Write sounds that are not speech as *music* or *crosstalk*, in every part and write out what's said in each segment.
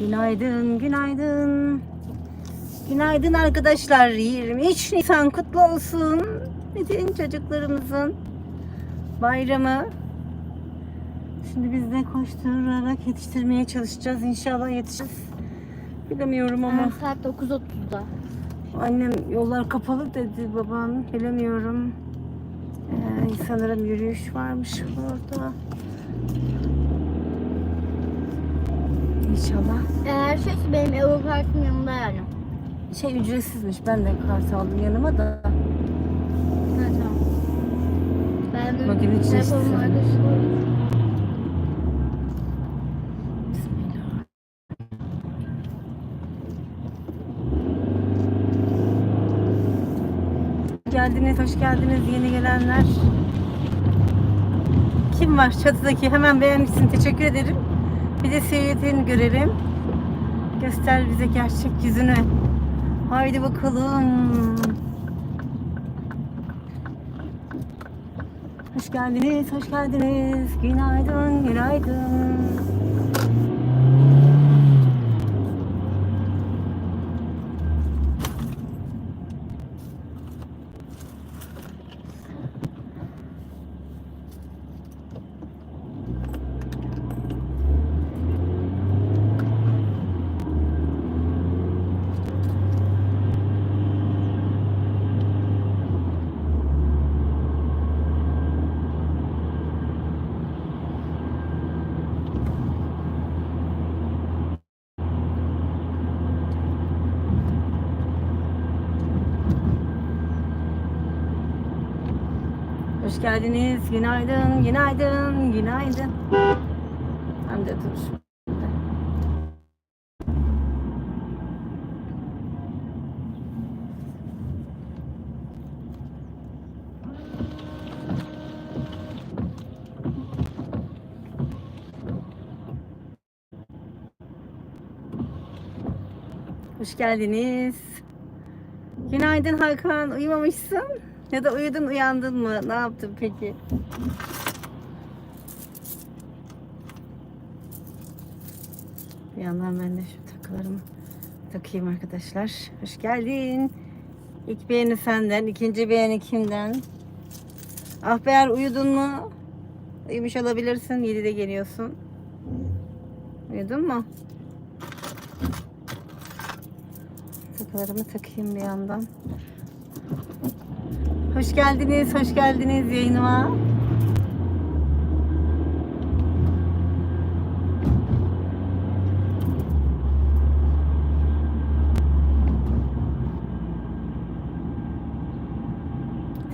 Günaydın, günaydın. Günaydın arkadaşlar. 23 Nisan kutlu olsun. Bütün çocuklarımızın bayramı. Şimdi biz de koşturarak yetiştirmeye çalışacağız. İnşallah yetişiriz. Bilemiyorum ama. Ama saat 9.30'da. Annem yollar kapalı dedi babam. Bilemiyorum. Ee, sanırım yürüyüş varmış orada. İnşallah. Eğer şeyse benim ev kartım yanımda yani. Şey ücretsizmiş. Ben de kart aldım yanıma da. Ha, tamam. Ben Bugün hiç telefonum. Geldiniz, hoş geldiniz yeni gelenler. Kim var çatıdaki? Hemen beğenmişsin. Teşekkür ederim. Bir de seviyetini görelim. Göster bize gerçek yüzünü. Haydi bakalım. Hoş geldiniz, hoş geldiniz. Günaydın, günaydın. Hoş geldiniz. Günaydın, günaydın, günaydın. Hem de dur. Hoş geldiniz. Günaydın Hakan. Uyumamışsın. Ya da uyudun uyandın mı? Ne yaptın peki? Bir yandan ben de şu takılarımı takayım arkadaşlar. Hoş geldin. İlk beğeni senden, ikinci beğeni kimden? Ah Behar uyudun mu? Uyumuş olabilirsin. 7'de geliyorsun. Uyudun mu? Takılarımı takayım bir yandan. Hoş geldiniz, hoş geldiniz yayınıma.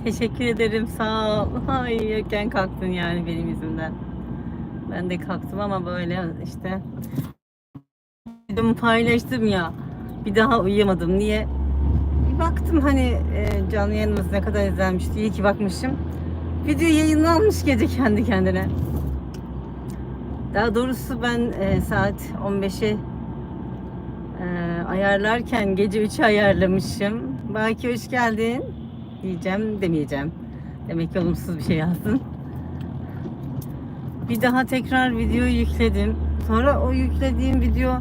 Teşekkür ederim, sağ ol. Ay yokken kalktın yani benim yüzümden. Ben de kalktım ama böyle işte paylaştım ya. Bir daha uyuyamadım. Niye? Baktım hani e, canlı yayınımız ne kadar izlenmiş diye ki bakmışım. Video yayınlanmış gece kendi kendine. Daha doğrusu ben e, saat 15'e e, ayarlarken gece 3'e ayarlamışım. Baki hoş geldin diyeceğim demeyeceğim. Demek ki olumsuz bir şey yazdın. Bir daha tekrar video yükledim. Sonra o yüklediğim video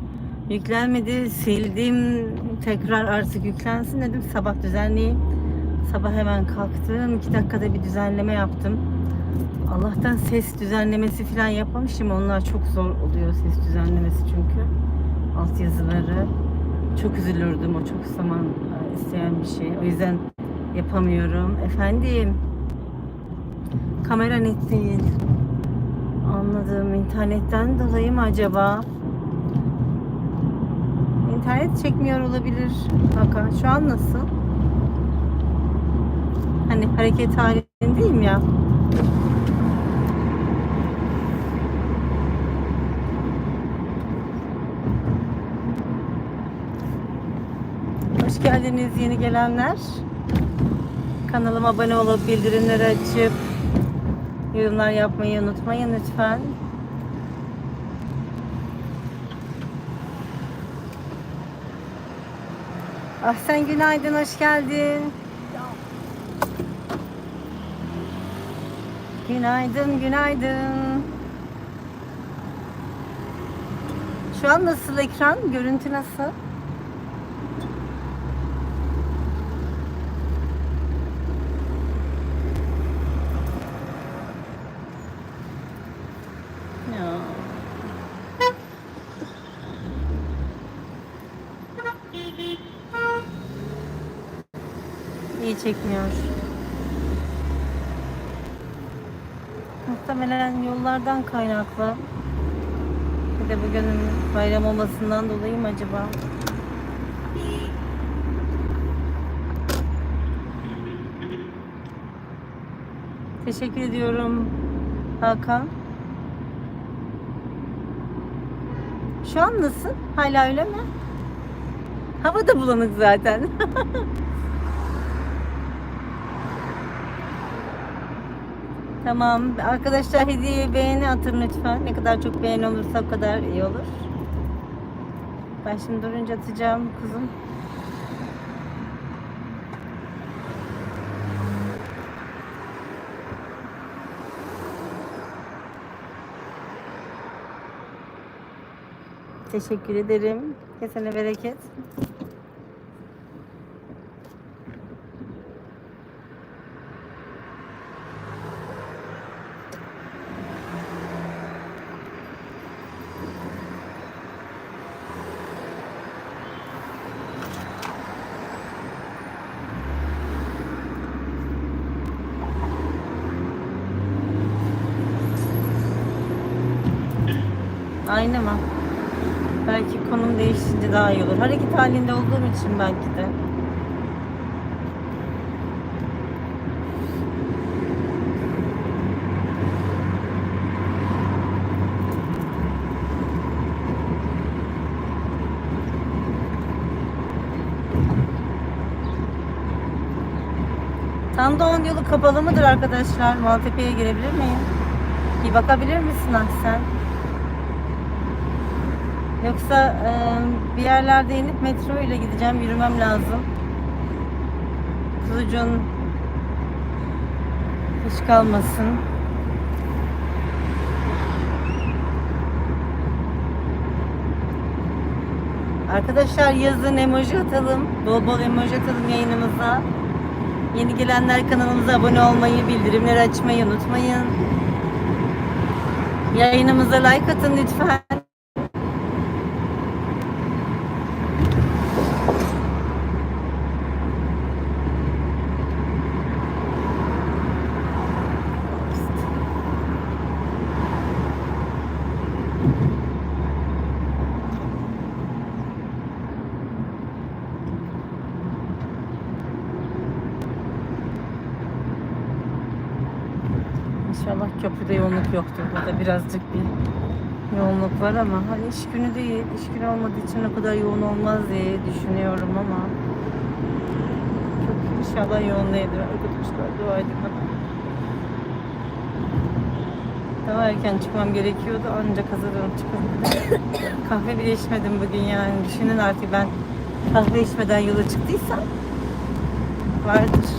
yüklenmedi. Sildim. Tekrar artık yüklensin dedim. Sabah düzenleyeyim. Sabah hemen kalktım. iki dakikada bir düzenleme yaptım. Allah'tan ses düzenlemesi falan yapmamışım. Onlar çok zor oluyor ses düzenlemesi çünkü. Alt yazıları. Çok üzülürdüm. O çok zaman e, isteyen bir şey. O yüzden yapamıyorum. Efendim. Kamera net değil. Anladım. İnternetten dolayı mı acaba? İnternet çekmiyor olabilir. Hakan şu an nasıl? Hani hareket halindeyim ya. Hoş geldiniz yeni gelenler. Kanalıma abone olup bildirimleri açıp yorumlar yapmayı unutmayın lütfen. Ah sen günaydın, hoş geldin. Günaydın, günaydın. Şu an nasıl ekran? Görüntü nasıl? Ya. İyi çekmiyor. Muhtemelen yollardan kaynaklı. Bir de bugün bayram olmasından dolayı mı acaba? Teşekkür ediyorum Hakan. Şu an nasıl? Hala öyle mi? Hava da bulanık zaten. *laughs* Tamam. Arkadaşlar hediye beğeni atın lütfen. Ne kadar çok beğeni olursa o kadar iyi olur. Ben şimdi durunca atacağım kızım. Teşekkür ederim. Kesene bereket. Aynı mı? Belki konum değişince daha iyi olur. Hareket halinde olduğum için belki de. Tandoğan yolu kapalı mıdır arkadaşlar? Maltepe'ye girebilir miyim? Bir bakabilir misin Ahsen? Yoksa e, bir yerlerde inip metro ile gideceğim. Yürümem lazım. Kılıcın hiç kalmasın. Arkadaşlar yazın emoji atalım. Bol bol emoji atalım yayınımıza. Yeni gelenler kanalımıza abone olmayı, bildirimleri açmayı unutmayın. Yayınımıza like atın lütfen. İnşallah köprüde yoğunluk yoktur. Burada birazcık bir yoğunluk var ama hani iş günü değil. İş günü olmadığı için o kadar yoğun olmaz diye düşünüyorum ama çok inşallah yoğun değildir arkadaşlar. Dua edin. Daha erken çıkmam gerekiyordu ancak hazırlanıp çıkabildim. *coughs* Kahve bile içmedim bugün yani. Düşünün artık ben kahve içmeden yola çıktıysam vardır.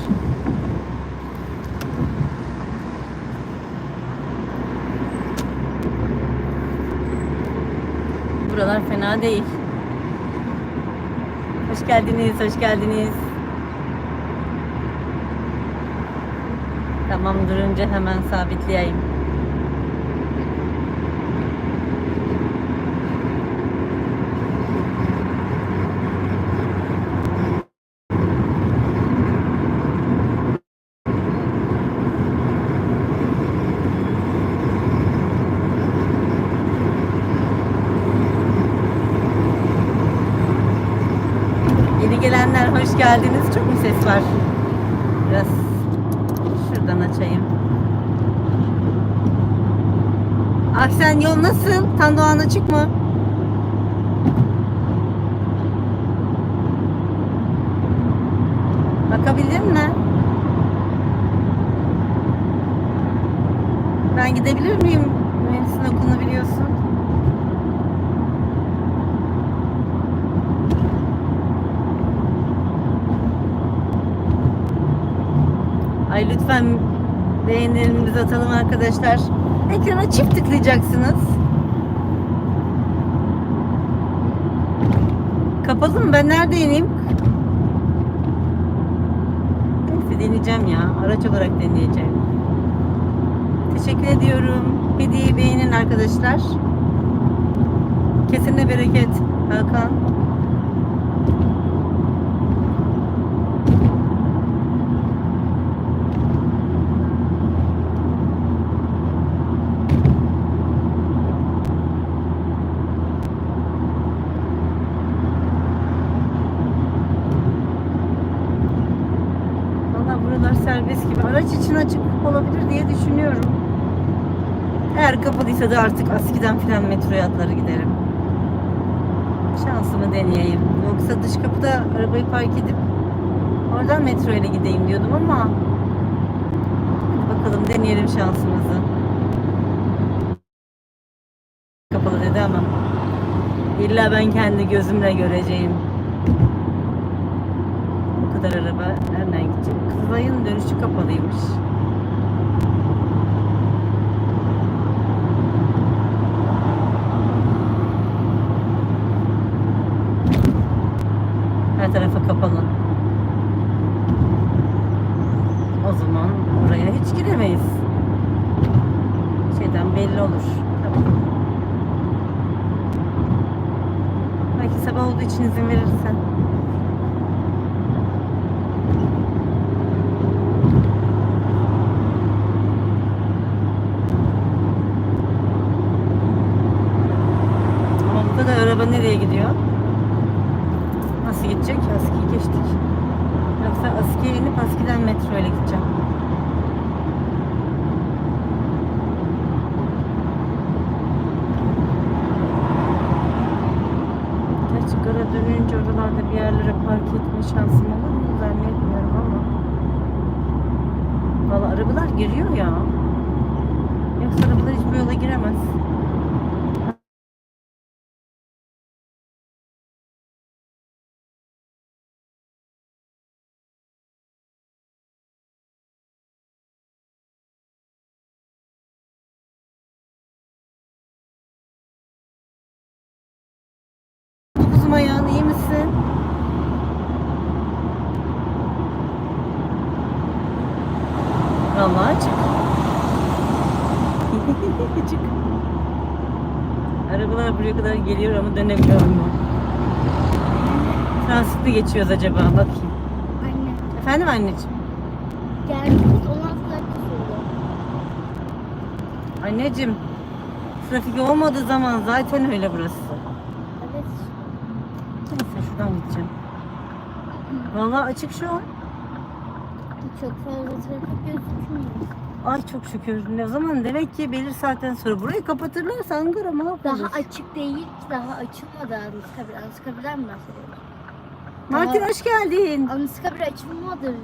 Buralar fena değil. Hoş geldiniz, hoş geldiniz. Tamam durunca hemen sabitleyeyim. Yeni gelenler hoş geldiniz. Çok mu ses var? Biraz şuradan açayım. Aksen yol nasıl? Tandoğan açık mı? Bakabildin mi? Ben gidebilir miyim? Mühendisin okulunu biliyorsun. Ay lütfen beğenilerimizi atalım arkadaşlar. Ekrana çift tıklayacaksınız. Kapalı mı? Ben nerede ineyim? Neyse deneyeceğim ya. Araç olarak deneyeceğim. Teşekkür ediyorum. Hediyeyi beğenin arkadaşlar. Kesine bereket. Hakan. Serbest gibi. Araç için açık olabilir diye düşünüyorum. Eğer kapalıysa da artık Aski'den filan metroya atları giderim. Şansımı deneyeyim. Yoksa dış kapıda arabayı park edip oradan metro ile gideyim diyordum ama hadi bakalım deneyelim şansımızı. Kapalı dedi ama illa ben kendi gözümle göreceğim. Kadar araba nereden gidecek? Kızılay'ın dönüşü kapalıymış. Her tarafa kapalı. O zaman buraya hiç giremeyiz. Şeyden belli olur. Tamam. Belki sabah olduğu için izin verirsen. Ama burada da araba nereye gidiyor? Nasıl gidecek? Aski'yi geçtik. Yoksa Aski'ye inip Aski'den metro ile gideceğim. Gerçi gara dönünce oralarda bir yerlere park etme şansım olur mu? Zannetmiyorum ama. Valla arabalar giriyor ya. Yoksa arabalar hiç bu yola giremez. Kuzum ayağın iyi misin? Vallahi çık. çık. Arabalar buraya kadar dönemiyor mu? Transitli geçiyoruz acaba bakayım. Anne. Efendim anneciğim? Geldik 16 dakika sürdü. Anneciğim trafik olmadığı zaman zaten öyle burası. Evet. Neyse şuradan gideceğim. Vallahi açık şu an. Çok fazla trafik gözükmüyor. Ay çok şükür. Ne zaman demek ki belirli saatten sonra burayı kapatırlarsa Ankara mahvolur. Daha açık değil daha açılmadı Anıtkabir. Anıtkabir'den mi bahsediyoruz? Martin Daha- hoş geldin. Anıtkabir açılmadı.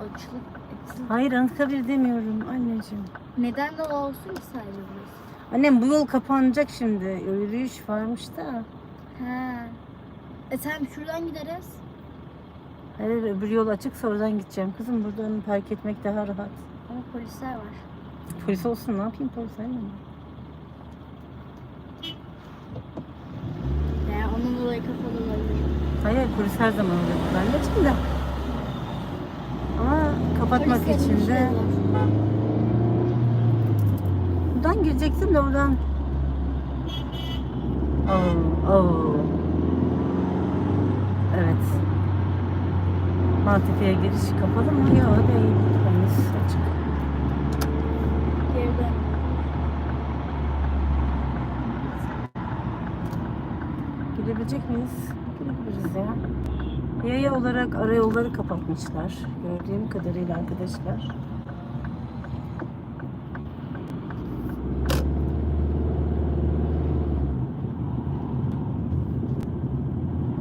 Açılıp, açılıp. Hayır Anıtkabir demiyorum anneciğim. Neden de olsun ki sadece burası? Annem bu yol kapanacak şimdi. Yürüyüş varmış da. He. E tamam şuradan gideriz. Hayır öbür yol açıksa oradan gideceğim. Kızım buradan park etmek daha rahat. Ama polisler var. Polis olsun ne yapayım polis aynen? Yani onun dolayı kapalı olabilir. Hayır polis her zaman burada anneciğim de. Ama kapatmak Polislerin için de buradan girecektim de buradan. Oh, oh. Evet. Maltepe'ye giriş kapalı mı? Yok değil. Miyiz? Girebiliriz ya. Yaya olarak arayolları kapatmışlar. Gördüğüm kadarıyla arkadaşlar.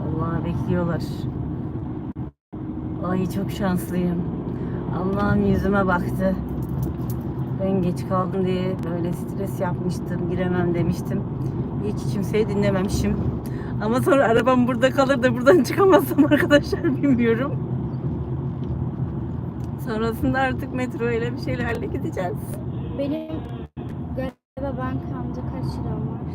Allah bekliyorlar. Ay çok şanslıyım. Allah'ım yüzüme baktı. Ben geç kaldım diye böyle stres yapmıştım. Giremem demiştim. Hiç kimseyi dinlememişim. Ama sonra arabam burada kalır da buradan çıkamazsam arkadaşlar bilmiyorum. Sonrasında artık metro ile bir şeylerle gideceğiz. Benim galiba bankamda kaç liram var?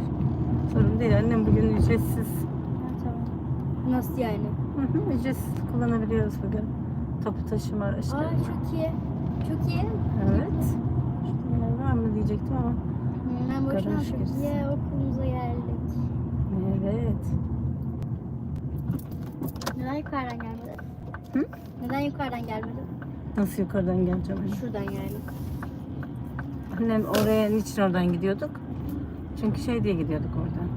Sorun değil annem bugün ücretsiz. Ha, tamam. Nasıl yani? Hı hı, ücretsiz kullanabiliyoruz bugün. Topu taşıma Aa araçları. çok iyi. Çok iyi. Evet. Var mı diyecektim ama. Ben boşuna çok iyi okulumuza geldik. Evet. Neden yukarıdan gelmedi? Hı? Neden yukarıdan gelmedi? Nasıl yukarıdan geleceğim? Şuradan yani. Annem oraya niçin oradan gidiyorduk? Çünkü şey diye gidiyorduk oradan.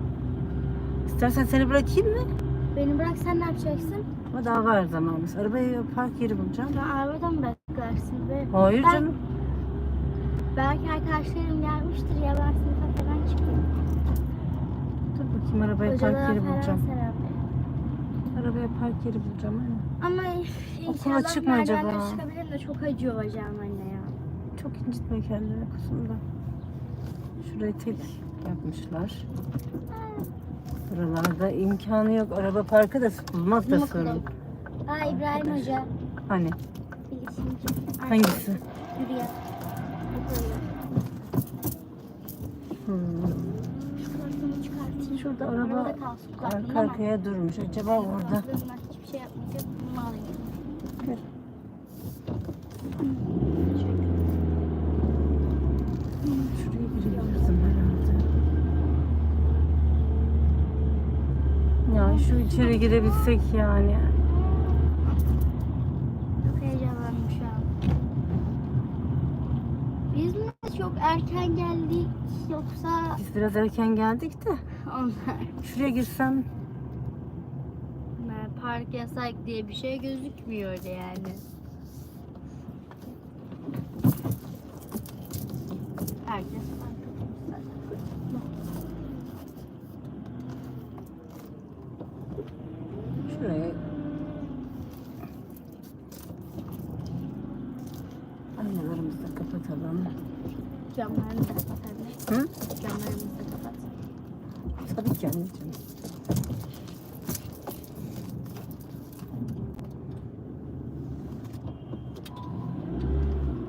İstersen seni bırakayım mı? Beni bırak sen ne yapacaksın? Ama daha var zamanımız. Arabayı park yeri bulacağım. Ben arabadan mı bırakarsın? Ve Hayır Ben- canım. belki arkadaşlarım gelmiştir ya ben sınıfa falan çıkayım. Bakayım arabaya park yeri bulacağım. Arabaya park yeri bulacağım. Anne. Ama Okula inşallah çıkma acaba? çıkabilirim de çok acıyor bacağım anne ya. Çok incitme kendini kusumda. Şurayı tek yapmışlar. Buralarda imkanı yok. Araba parkı da bulmak da sorun. Aa İbrahim. Hoca. Hani Bilişimci. hangisi? Yürüyor. Okulda. Hmm. Şurada araba arka arkaya durmuş. Acaba orada hiçbir şey yapmayacak. Bunu alayım. Şuraya girebilirsin herhalde. Ya şu içeri girebilsek yani. Çok heyecanlandım şu an. Biz mi çok erken geldik yoksa Biz biraz erken geldik de. Onlar? *laughs* Şuraya girsem Yani park yasak diye bir şey gözükmüyordu yani. Herkes park şuraya aynalarımızı da kapatalım. Camlarını da kapat anne. Hı? Camlarımızı. Tabii ki anneciğim.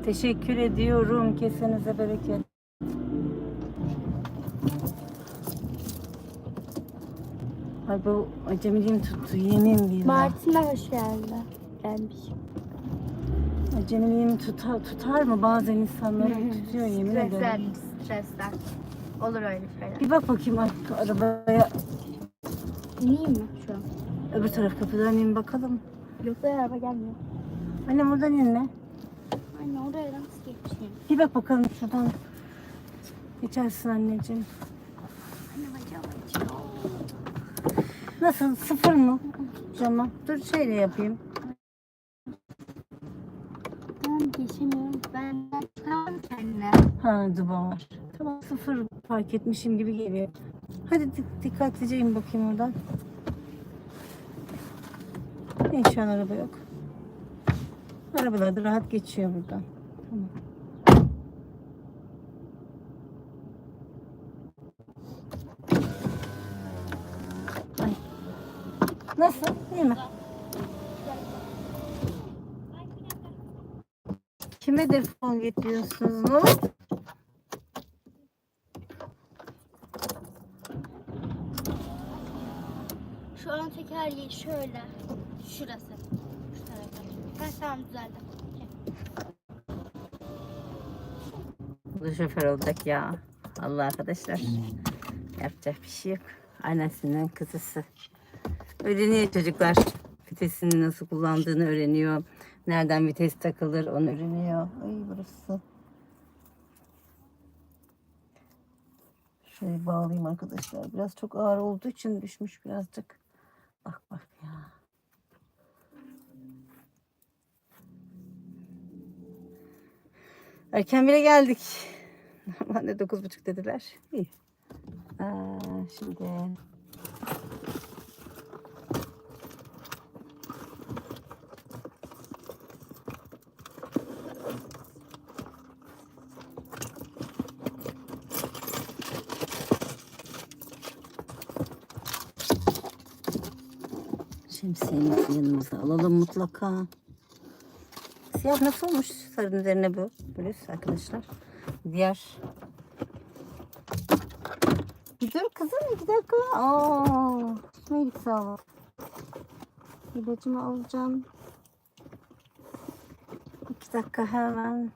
Teşekkür ediyorum. Kesenize bereket. Ay bu acemiliğim tuttu yemin billah. Martin'e hoş geldin. Gelmiş. Acemiliğim tutar, tutar mı bazen insanları tutuyor yemin ederim. Stresten, stresten. Olur öyle şeyler. Bir bak bakayım ar- arabaya İneyim mi şu an? öbür taraf kapıdan in bakalım. Yoksa araba gelmiyor. Annem oradan inme. Anne oraya nasıl geçeyim? Bir bak bakalım şuradan. Geçersin anneciğim. Anne bacağım acıyor. Nasıl? Sıfır mı? Cama. Dur şeyle yapayım. Ben geçemiyorum. Ben çıkamam kendine. Ha duba var. Tamam sıfır fark etmişim gibi geliyor. Hadi dik- dikkatlice in bakayım oradan. Ne şu an araba yok. Arabalar da rahat geçiyor buradan. Tamam. Ay. Nasıl? İyi mi? Kime defol getiriyorsunuz? Şu an tekerleği şöyle. Şurası. Şu tarafa. Ha tamam düzeldi. Bu şoför olacak ya. Allah arkadaşlar. Yapacak bir şey yok. Annesinin kızısı. Öğreniyor çocuklar. Vitesini nasıl kullandığını öğreniyor. Nereden vites takılır onu öğreniyor. Ay burası. Şöyle bağlayayım arkadaşlar. Biraz çok ağır olduğu için düşmüş birazcık. Bak bak ya. Erken bile geldik. *laughs* Normalde dokuz buçuk dediler. İyi. Aa, şimdi şemsiyemizi yanımıza alalım mutlaka. Siyah nasıl olmuş sarının üzerine bu bluz arkadaşlar. Diğer bir dur kızım iki dakika. Aa, tutmayı sağ ol. İlacımı alacağım. İki dakika hemen.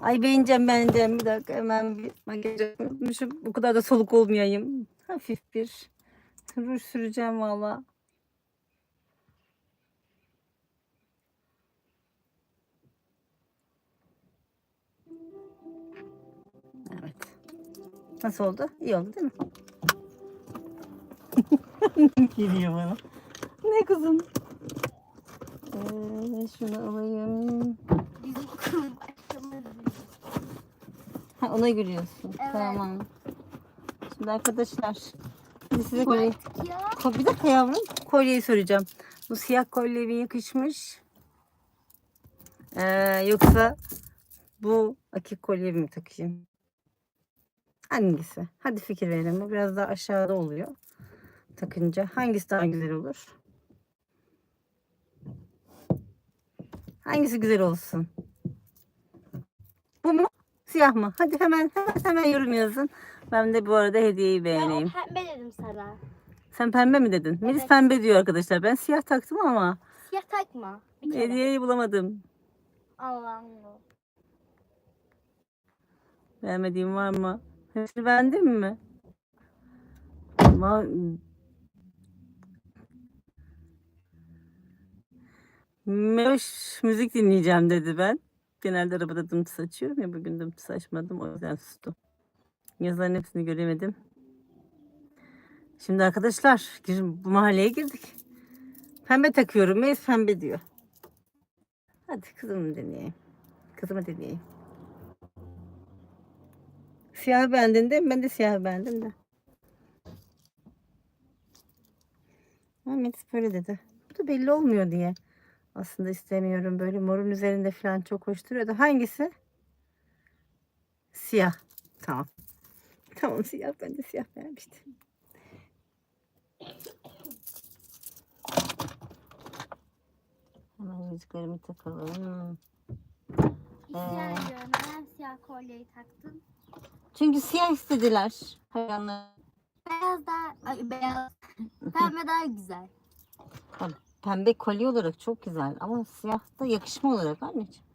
Ay beğeneceğim beğeneceğim. Bir dakika hemen bir makyaj yapmışım. Bu kadar da soluk olmayayım. Hafif bir ruj süreceğim valla. Evet. Nasıl oldu? İyi oldu değil mi? *laughs* Geliyor bana. Ne kızım? Ee, şunu alayım. Bizim okul başlaması. Ha, ona gülüyorsun. Evet. Tamam. Şimdi arkadaşlar şimdi size kolye... Ko- Bir dakika yavrum. Kolyeyi soracağım. Bu siyah kolye mi yakışmış? Ee, yoksa bu akik kolye mi takayım? Hangisi? Hadi fikir verelim. Bu biraz daha aşağıda oluyor. Takınca. Hangisi daha güzel olur? Hangisi güzel olsun? Bu mu? Siyah mı? Hadi hemen hemen, hemen yorum yazın. Ben de bu arada hediyeyi Ben beğeneyim. pembe dedim sana. Sen pembe mi dedin? Melis Evet. pembe diyor arkadaşlar. Ben siyah taktım ama Siyah takma. Bir kere. hediyeyi bulamadım. Allah Allah. Beğenmediğim var mı? Hepsini beğendin mi? Ama Meloş müzik dinleyeceğim dedi ben. Genelde arabada dımtıs açıyorum ya bugün dımtıs açmadım o yüzden sustum. Yazıların hepsini göremedim. Şimdi arkadaşlar gir- bu mahalleye girdik. Pembe takıyorum. Melis pembe diyor. Hadi kızımı dinleyeyim. Kızımı dinleyeyim. Siyah beğendin de ben de siyah beğendim de. Melis böyle dedi. Bu da belli olmuyor diye. Aslında istemiyorum. Böyle morun üzerinde falan çok hoş duruyordu. Hangisi? Siyah. Tamam. Tamam siyah. Ben de siyah beğenmiştim. Hemen yüzüklerimi takalım. Ee. ediyorum. Neden siyah kolyeyi taktın? Çünkü siyah istediler. Hayranlar. Beyaz daha... Ay beyaz. *laughs* Pembe daha güzel. Pembe kolye olarak çok güzel ama siyah da yakışma olarak anneciğim.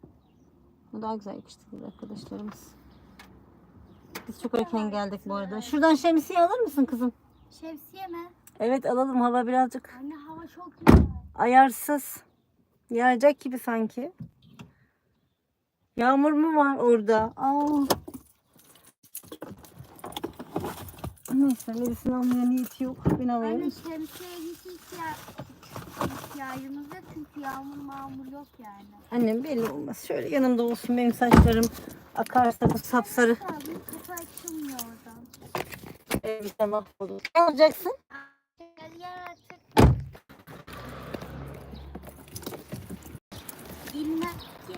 Bu daha güzel yakıştı arkadaşlarımız. Biz çok erken geldik bu arada. Şuradan şemsiye alır mısın kızım? Şemsiye mi? Evet alalım hava birazcık Anne hava çok güzel. ayarsız. Yağacak gibi sanki. Yağmur mu var orada? Aa. Neyse Melis'in almaya niyeti yok. Ben alayım. Anne şemsiye hiç ihtiya- ihtiyacımız yok çünkü yağmur mağmur yok yani. Annem belli olmaz. Şöyle yanımda olsun benim saçlarım akarsa bu sapsarı. Abi kapı açılmıyor oradan. Elbise mahvolur. Ne alacaksın? Gel gel artık. Bilmem ki.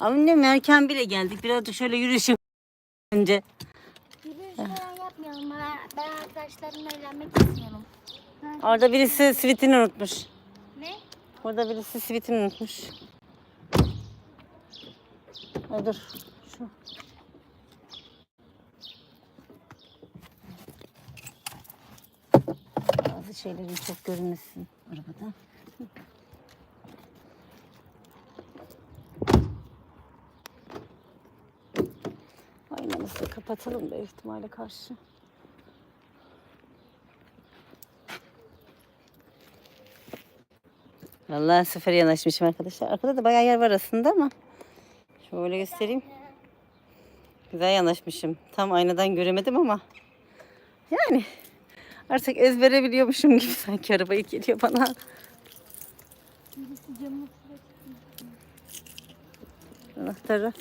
Annem erken bile geldik. Birazcık şöyle yürüyüş yap- önce. Yürüyüş falan yapmayalım. Ben, arkadaşlarımla eğlenmek istiyorum. Orada birisi sivitini unutmuş. Ne? Orada birisi sivitini unutmuş. Ay dur. Şu. Bazı şeylerin çok görünmesin arabada. Aynamızı kapatalım da ihtimale karşı. Vallahi sefer yanaşmışım arkadaşlar. Arkada da bayağı yer var aslında ama şöyle göstereyim. Güzel yanaşmışım. Tam aynadan göremedim ama yani artık ezbere biliyormuşum gibi sanki arabayı geliyor bana. Anahtarı.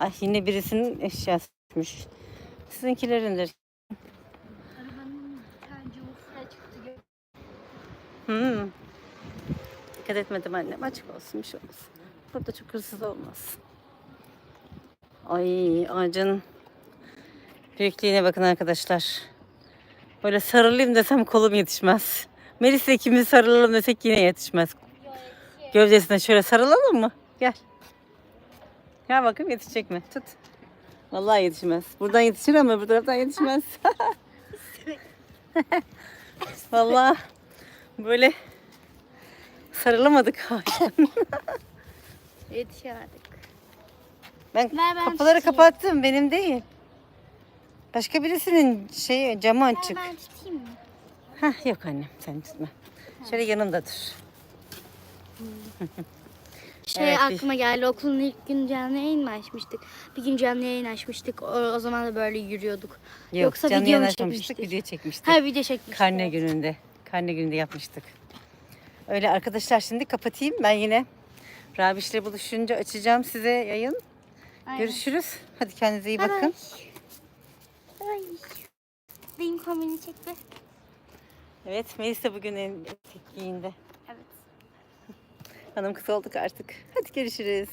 Ay yine birisinin. Sizinkilerindir. Ufra çıktı. gö- Hmm. Dikkat etmedim annem. Açık olsun bir şey olmaz. Burada çok hırsız olmaz. Ay ağacın büyüklüğüne bakın arkadaşlar. Böyle sarılayım desem kolum yetişmez. Melis'le ikimiz sarılalım desek yine yetişmez. Gövdesine şöyle sarılalım mı? Gel. Ya bakayım yetişecek mi? Tut. Vallahi yetişmez. Buradan yetişir ama bu taraftan yetişmez. *laughs* Vallahi böyle sarılamadık. Yetişemedik. Ben Ver ben kapıları tutayım. kapattım. Benim değil. Başka birisinin şey camı açık. Ben tutayım mı? Hah yok annem sen tutma. Şöyle yanımda dur. *laughs* Şey Evet, aklıma geldi okulun ilk gün canlı yayın mı açmıştık? Bir gün canlı yayın açmıştık. O, o zaman da böyle yürüyorduk. Yok Yoksa canlı video mu çekmiştik? video çekmiştik. Ha video çekmiştik. Karne gününde. Karne gününde yapmıştık. Öyle arkadaşlar şimdi kapatayım. Ben yine Rabiş'le buluşunca açacağım size yayın. Aynen. Görüşürüz. Hadi kendinize iyi bakın. Ay. Benim kombini çek be. Evet Melis de bugün en giyindi. Hanım kız olduk artık. Hadi görüşürüz.